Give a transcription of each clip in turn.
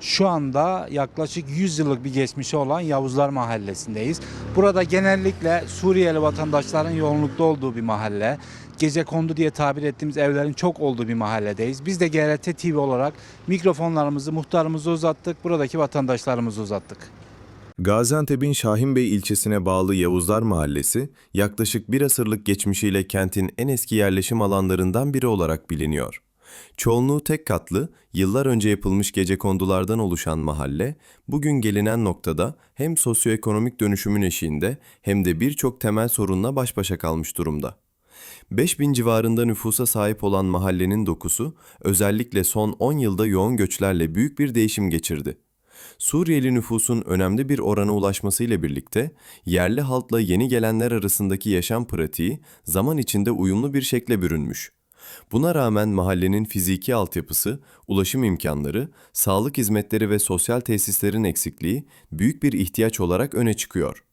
Şu anda yaklaşık 100 yıllık bir geçmişi olan Yavuzlar Mahallesi'ndeyiz. Burada genellikle Suriyeli vatandaşların yoğunlukta olduğu bir mahalle. Gece kondu diye tabir ettiğimiz evlerin çok olduğu bir mahalledeyiz. Biz de GRT TV olarak mikrofonlarımızı muhtarımıza uzattık. Buradaki vatandaşlarımıza uzattık. Gaziantep'in Şahinbey ilçesine bağlı Yavuzlar Mahallesi, yaklaşık bir asırlık geçmişiyle kentin en eski yerleşim alanlarından biri olarak biliniyor. Çoğunluğu tek katlı, yıllar önce yapılmış gecekondulardan oluşan mahalle, bugün gelinen noktada hem sosyoekonomik dönüşümün eşiğinde hem de birçok temel sorunla baş başa kalmış durumda. 5000 civarında nüfusa sahip olan mahallenin dokusu, özellikle son 10 yılda yoğun göçlerle büyük bir değişim geçirdi. Suriyeli nüfusun önemli bir orana ulaşmasıyla birlikte yerli halkla yeni gelenler arasındaki yaşam pratiği zaman içinde uyumlu bir şekle bürünmüş. Buna rağmen mahallenin fiziki altyapısı, ulaşım imkanları, sağlık hizmetleri ve sosyal tesislerin eksikliği büyük bir ihtiyaç olarak öne çıkıyor.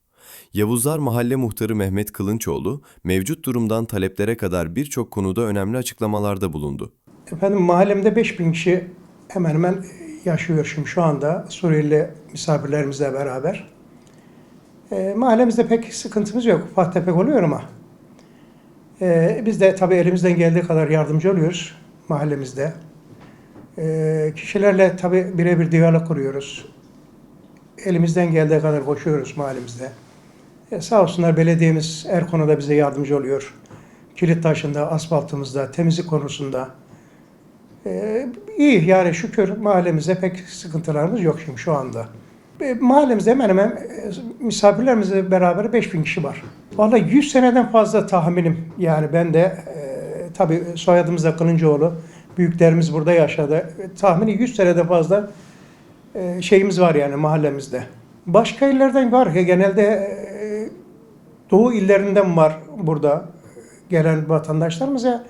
Yavuzlar Mahalle Muhtarı Mehmet Kılınçoğlu, mevcut durumdan taleplere kadar birçok konuda önemli açıklamalarda bulundu. Efendim mahallemde 5000 kişi hemen hemen yaşıyor şimdi şu anda Suriyeli misafirlerimizle beraber. E, mahallemizde pek sıkıntımız yok. Ufak tefek oluyor ama. E, biz de tabii elimizden geldiği kadar yardımcı oluyoruz mahallemizde. E, kişilerle tabii birebir diyalog kuruyoruz. Elimizden geldiği kadar koşuyoruz mahallemizde. E, sağ olsunlar belediyemiz her konuda bize yardımcı oluyor. Kilit taşında, asfaltımızda, temizlik konusunda. Ee, iyi yani şükür mahallemizde pek sıkıntılarımız yok şimdi şu anda. E, mahallemizde hemen hemen e, misafirlerimizle beraber 5000 kişi var. Vallahi 100 seneden fazla tahminim yani ben de e, tabii soyadımız da Kılıncoğlu. Büyüklerimiz burada yaşadı. E, tahmini 100 seneden fazla e, şeyimiz var yani mahallemizde. Başka illerden var ya genelde e, Doğu illerinden var burada gelen vatandaşlarımız ya.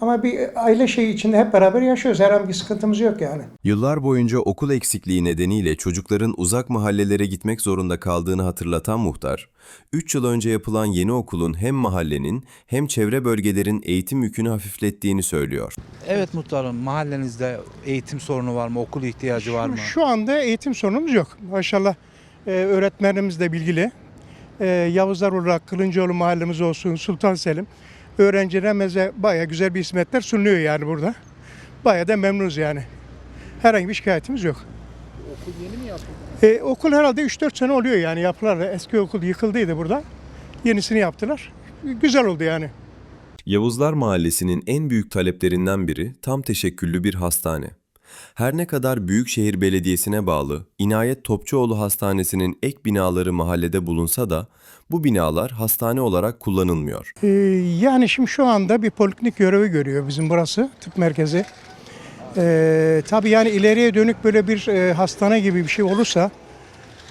Ama bir aile şeyi içinde hep beraber yaşıyoruz. Herhangi bir sıkıntımız yok yani. Yıllar boyunca okul eksikliği nedeniyle çocukların uzak mahallelere gitmek zorunda kaldığını hatırlatan muhtar, 3 yıl önce yapılan yeni okulun hem mahallenin hem çevre bölgelerin eğitim yükünü hafiflettiğini söylüyor. Evet muhtarım mahallenizde eğitim sorunu var mı? Okul ihtiyacı var mı? Şu anda eğitim sorunumuz yok. Maşallah e, öğretmenlerimiz de bilgili. E, Yavuzlar olarak Kılıncoğlu mahallemiz olsun, Sultan Selim. Öğrencilerimize baya güzel bir hizmetler sunuluyor yani burada. Baya da memnunuz yani. Herhangi bir şikayetimiz yok. Okul yeni mi yapıldı? okul herhalde 3-4 sene oluyor yani yapılar. Eski okul yıkıldıydı burada. Yenisini yaptılar. Güzel oldu yani. Yavuzlar Mahallesi'nin en büyük taleplerinden biri tam teşekküllü bir hastane. Her ne kadar Büyükşehir Belediyesi'ne bağlı İnayet Topçuoğlu Hastanesi'nin ek binaları mahallede bulunsa da bu binalar hastane olarak kullanılmıyor. Ee, yani şimdi şu anda bir poliklinik görevi görüyor bizim burası tıp merkezi. Ee, tabii yani ileriye dönük böyle bir e, hastane gibi bir şey olursa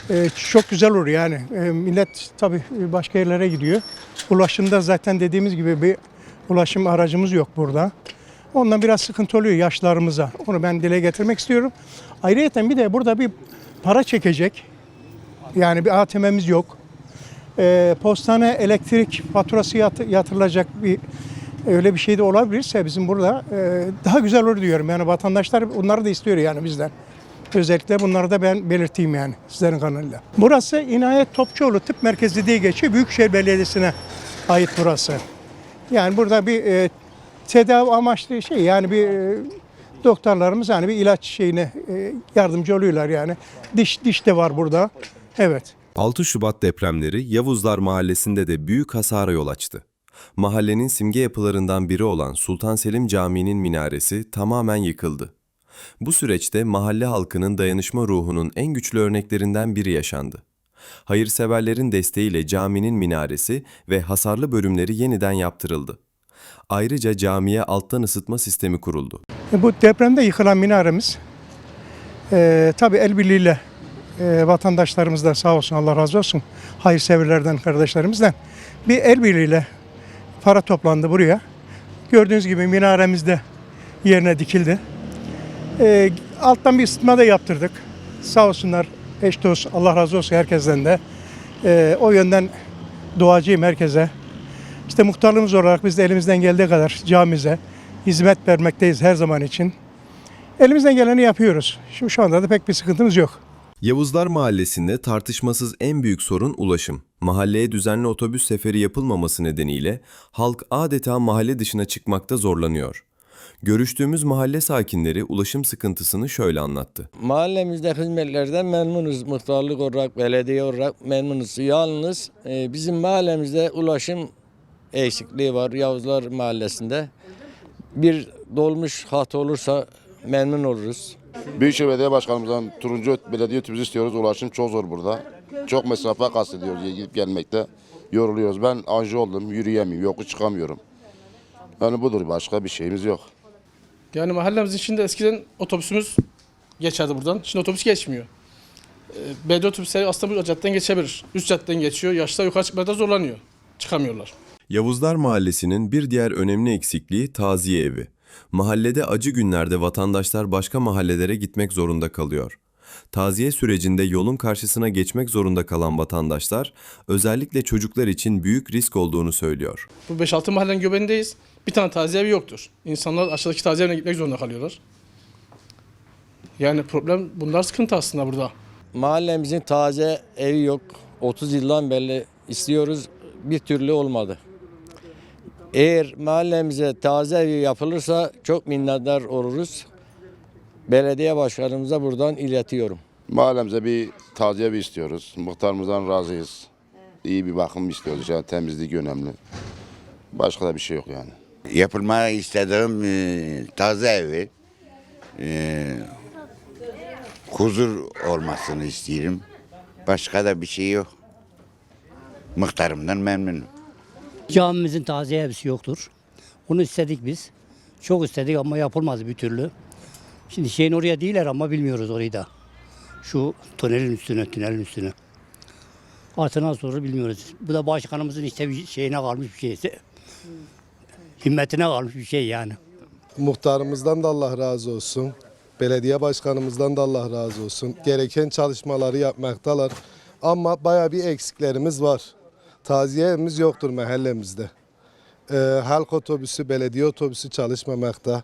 e, çok güzel olur yani. E, millet tabii başka yerlere gidiyor. Ulaşımda zaten dediğimiz gibi bir ulaşım aracımız yok burada. Ondan biraz sıkıntı oluyor yaşlarımıza. Onu ben dile getirmek istiyorum. Ayrıca bir de burada bir para çekecek. Yani bir ATM'miz yok. Ee, postane elektrik faturası yat- yatırılacak bir öyle bir şey de olabilirse bizim burada e, daha güzel olur diyorum. Yani vatandaşlar bunları da istiyor yani bizden. Özellikle bunları da ben belirteyim yani sizlerin kanalıyla. Burası İnayet Topçuoğlu Tıp Merkezi diye geçiyor. Büyükşehir Belediyesi'ne ait burası. Yani burada bir e, tedavi amaçlı şey yani bir e, doktorlarımız yani bir ilaç şeyine e, yardımcı oluyorlar yani. Diş diş de var burada. Evet. 6 Şubat depremleri Yavuzlar Mahallesi'nde de büyük hasara yol açtı. Mahallenin simge yapılarından biri olan Sultan Selim Camii'nin minaresi tamamen yıkıldı. Bu süreçte mahalle halkının dayanışma ruhunun en güçlü örneklerinden biri yaşandı. Hayırseverlerin desteğiyle caminin minaresi ve hasarlı bölümleri yeniden yaptırıldı. Ayrıca camiye alttan ısıtma sistemi kuruldu. E, Bu depremde yıkılan minaremiz e, tabii el birliğiyle e, vatandaşlarımızdan sağ olsun Allah razı olsun hayırseverlerden kardeşlerimizden bir el birliğiyle para toplandı buraya. Gördüğünüz gibi minaremiz de yerine dikildi. E, alttan bir ısıtma da yaptırdık. Sağ olsunlar eş dost Allah razı olsun herkesten de. E, o yönden duacıyım herkese. İşte muhtarlığımız olarak biz de elimizden geldiği kadar camimize hizmet vermekteyiz her zaman için. Elimizden geleni yapıyoruz. Şimdi şu anda da pek bir sıkıntımız yok. Yavuzlar Mahallesi'nde tartışmasız en büyük sorun ulaşım. Mahalleye düzenli otobüs seferi yapılmaması nedeniyle halk adeta mahalle dışına çıkmakta zorlanıyor. Görüştüğümüz mahalle sakinleri ulaşım sıkıntısını şöyle anlattı. Mahallemizde hizmetlerden memnunuz. Muhtarlık olarak, belediye olarak memnunuz. Yalnız e, bizim mahallemizde ulaşım eksikliği var Yavuzlar Mahallesi'nde. Bir dolmuş hat olursa memnun oluruz. Büyükşehir Belediye Başkanımızdan turuncu belediye otobüsü istiyoruz. Ulaşım çok zor burada. Çok mesafe kat ediyoruz gidip gelmekte. Yoruluyoruz. Ben anji oldum. Yürüyemiyorum. Yokuş çıkamıyorum. Yani budur. Başka bir şeyimiz yok. Yani mahallemizin içinde eskiden otobüsümüz geçerdi buradan. Şimdi otobüs geçmiyor. Ee, Belediye otobüsleri aslında bu caddeden geçebilir. Üst caddeden geçiyor. Yaşlılar yukarı çıkmada zorlanıyor. Çıkamıyorlar. Yavuzlar Mahallesi'nin bir diğer önemli eksikliği taziye evi. Mahallede acı günlerde vatandaşlar başka mahallelere gitmek zorunda kalıyor. Taziye sürecinde yolun karşısına geçmek zorunda kalan vatandaşlar özellikle çocuklar için büyük risk olduğunu söylüyor. Bu 5-6 mahallenin göbeğindeyiz. Bir tane taziye evi yoktur. İnsanlar aşağıdaki taziye evine gitmek zorunda kalıyorlar. Yani problem bunlar sıkıntı aslında burada. Mahallemizin taze evi yok. 30 yıldan beri istiyoruz. Bir türlü olmadı. Eğer mahallemize taze evi yapılırsa çok minnettar oluruz. Belediye başkanımıza buradan iletiyorum. Mahallemize bir taziye bir istiyoruz. Muhtarımızdan razıyız. İyi bir bakım istiyoruz. Yani temizlik önemli. Başka da bir şey yok yani. yapılmak istediğim e, taze evi e, huzur olmasını istiyorum. Başka da bir şey yok. Muhtarımdan memnunum. Camimizin taziye evsi yoktur. Onu istedik biz. Çok istedik ama yapılmadı bir türlü. Şimdi şeyin oraya değiller ama bilmiyoruz orayı da. Şu tünelin üstüne, tünelin üstüne. Artına sonra bilmiyoruz. Bu da başkanımızın işte bir şeyine kalmış bir şeysi. Himmetine kalmış bir şey yani. Muhtarımızdan da Allah razı olsun. Belediye başkanımızdan da Allah razı olsun. Gereken çalışmaları yapmaktalar. Ama baya bir eksiklerimiz var. Taziye evimiz yoktur mahallemizde. Ee, halk otobüsü, belediye otobüsü çalışmamakta.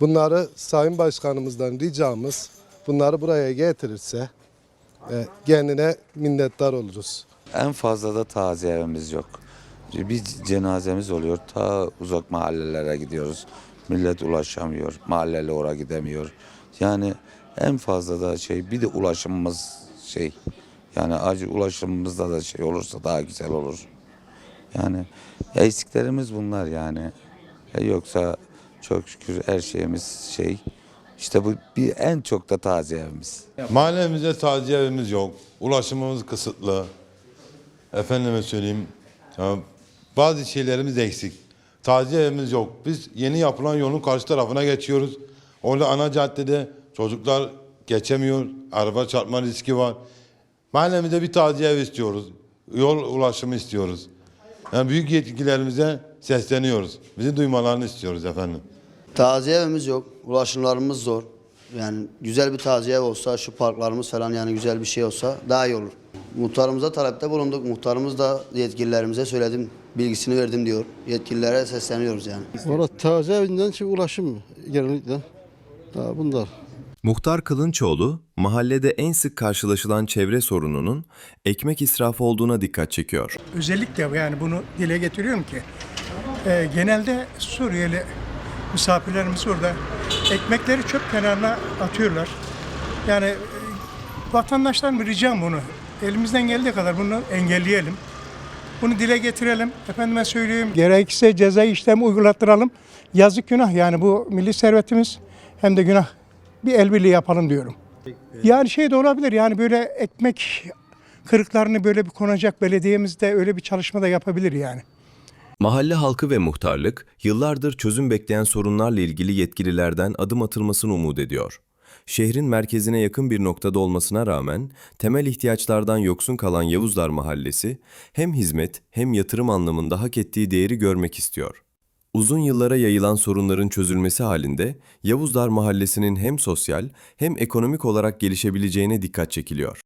Bunları Sayın Başkanımızdan ricamız bunları buraya getirirse e, kendine minnettar oluruz. En fazla da taziye evimiz yok. Bir cenazemiz oluyor. Ta uzak mahallelere gidiyoruz. Millet ulaşamıyor. Mahalleli oraya gidemiyor. Yani en fazla da şey bir de ulaşımımız şey yani acı ulaşımımızda da şey olursa daha güzel olur. Yani eksiklerimiz bunlar yani. E yoksa çok şükür her şeyimiz şey. İşte bu bir en çok da taziye evimiz. Mahallemizde taziye evimiz yok. Ulaşımımız kısıtlı. Efendime söyleyeyim. bazı şeylerimiz eksik. Taziye evimiz yok. Biz yeni yapılan yolun karşı tarafına geçiyoruz. Orada ana caddede çocuklar geçemiyor. Araba çarpma riski var. Mahallemizde bir taziye ev istiyoruz. Yol ulaşımı istiyoruz. Yani büyük yetkililerimize sesleniyoruz. Bizi duymalarını istiyoruz efendim. Taziye evimiz yok. Ulaşımlarımız zor. Yani güzel bir taziye ev olsa, şu parklarımız falan yani güzel bir şey olsa daha iyi olur. Muhtarımıza talepte bulunduk. Muhtarımız da yetkililerimize söyledim. Bilgisini verdim diyor. Yetkililere sesleniyoruz yani. Valla taze evinden şey ulaşım genellikle. Ha, bunlar. Muhtar Kılınçoğlu, mahallede en sık karşılaşılan çevre sorununun ekmek israfı olduğuna dikkat çekiyor. Özellikle yani bunu dile getiriyorum ki e, genelde Suriyeli misafirlerimiz orada ekmekleri çöp kenarına atıyorlar. Yani e, vatandaştan bir ricam bunu. Elimizden geldiği kadar bunu engelleyelim. Bunu dile getirelim. Efendime söyleyeyim. Gerekirse ceza işlemi uygulattıralım. Yazık günah yani bu milli servetimiz hem de günah. Bir el birliği yapalım diyorum. Yani şey de olabilir yani böyle ekmek kırıklarını böyle bir konacak belediyemizde öyle bir çalışma da yapabilir yani. Mahalle halkı ve muhtarlık yıllardır çözüm bekleyen sorunlarla ilgili yetkililerden adım atılmasını umut ediyor. Şehrin merkezine yakın bir noktada olmasına rağmen temel ihtiyaçlardan yoksun kalan Yavuzlar Mahallesi hem hizmet hem yatırım anlamında hak ettiği değeri görmek istiyor. Uzun yıllara yayılan sorunların çözülmesi halinde Yavuzlar Mahallesi'nin hem sosyal hem ekonomik olarak gelişebileceğine dikkat çekiliyor.